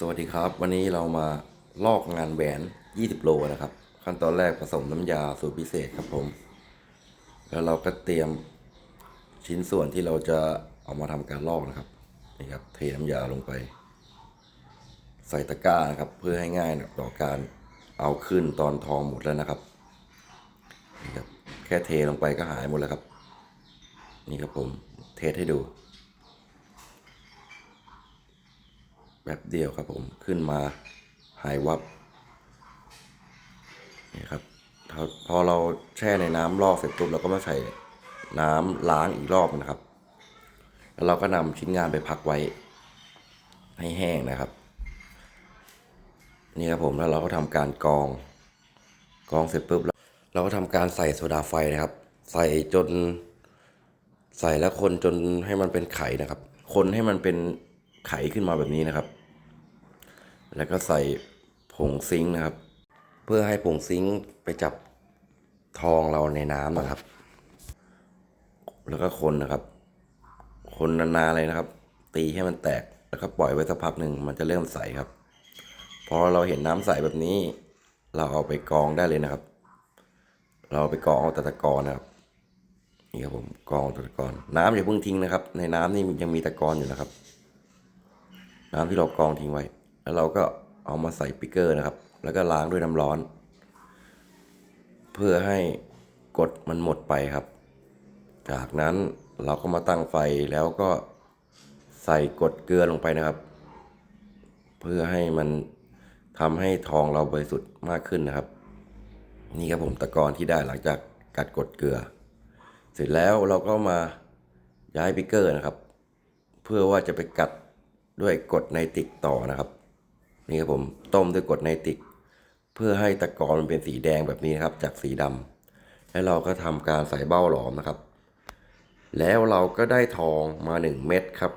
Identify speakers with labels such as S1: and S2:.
S1: สวัสดีครับ วันนี้เรามาลอกงานแหวน 20 โลนะครับ ขั้นตอนแรกผสมน้ำยาสูตรพิเศษครับผม แล้วเราก็เตรียมชิ้นส่วนที่เราจะเอามาทำการลอกนะครับนี่ครับเทน้ำยาลงไป ใส่ตะกร้านะครับ เพื่อให้ง่ายต่อการเอาขึ้นตอนทองหมดแล้วนะครับนี่ครับ แค่เทลงไปก็หายหมดแล้วครับ นี่ครับผมเทสให้ดู แบบเดียวครับผมขึ้นมาหายวับนี่ครับพอเราแช่ในน้ำลอกเสร็จปุ๊บเราก็มาใส่น้ำล้างอีกรอบนะครับ แล้วเราก็นำชิ้นงานไปพักไว้ ให้แห้งนะครับ นี่ครับผมแล้วเราก็ทำการกรองกรองเสร็จปุ๊บเราเราก็ทำการใส่โซดาไฟนะครับ ใส่จนใส่แล้วคนจนให้มันเป็นไข่นะครับ คนให้มันเป็นไข่ขึ้นมาแบบนี้นะครับ แล้วก็ใส่ผงซิงค์นะครับ เพื่อให้ผงซิงค์ไปจับทองเราในน้ำนะครับ แล้วก็คนนะครับ คนนานๆเลยนะครับ ตีให้มันแตกแล้วก็ปล่อยไว้สักพักหนึ่งมันจะเริ่มใสครับ พอเราเห็นน้ำใสแบบนี้ เราเอาไปกรองได้เลยนะครับ เราเอาไปกรองเอาแต่ตะกอนนะครับนี่ครับผมกรองตะกอนน้ำอย่าเพิ่งทิ้งนะครับ ในน้ำนี่ยังมีตะกอนอยู่นะครับ น้ำที่เรากรองทิ้งไว้ แล้วเราก็เอามาใส่ปิกเกอร์นะครับ แล้วก็ล้างด้วยน้ำร้อน เพื่อให้กรดมันหมดไปครับ จากนั้นเราก็มาตั้งไฟแล้วก็ใส่กรดเกลือลงไปนะครับ เพื่อให้มันทำให้ทองเราบริสุทธิ์มากขึ้นนะครับ นี่ครับผมตะกอนที่ได้หลังจากกัดกรดเกลือ เสร็จแล้วเราก็มาย้ายปิกเกอร์นะครับ เพื่อว่าจะไปกัดด้วยกรดไนติกต่อนะครับ นี่ครับผมต้มด้วยกรดไนตริก เพื่อให้ตะกอนมันเป็นสีแดงแบบนี้นะครับ จากสีดำแล้วเราก็ทำการใส่เบ้าหลอมนะครับ แล้วเราก็ได้ทองมาหนึ่งเม็ดครับ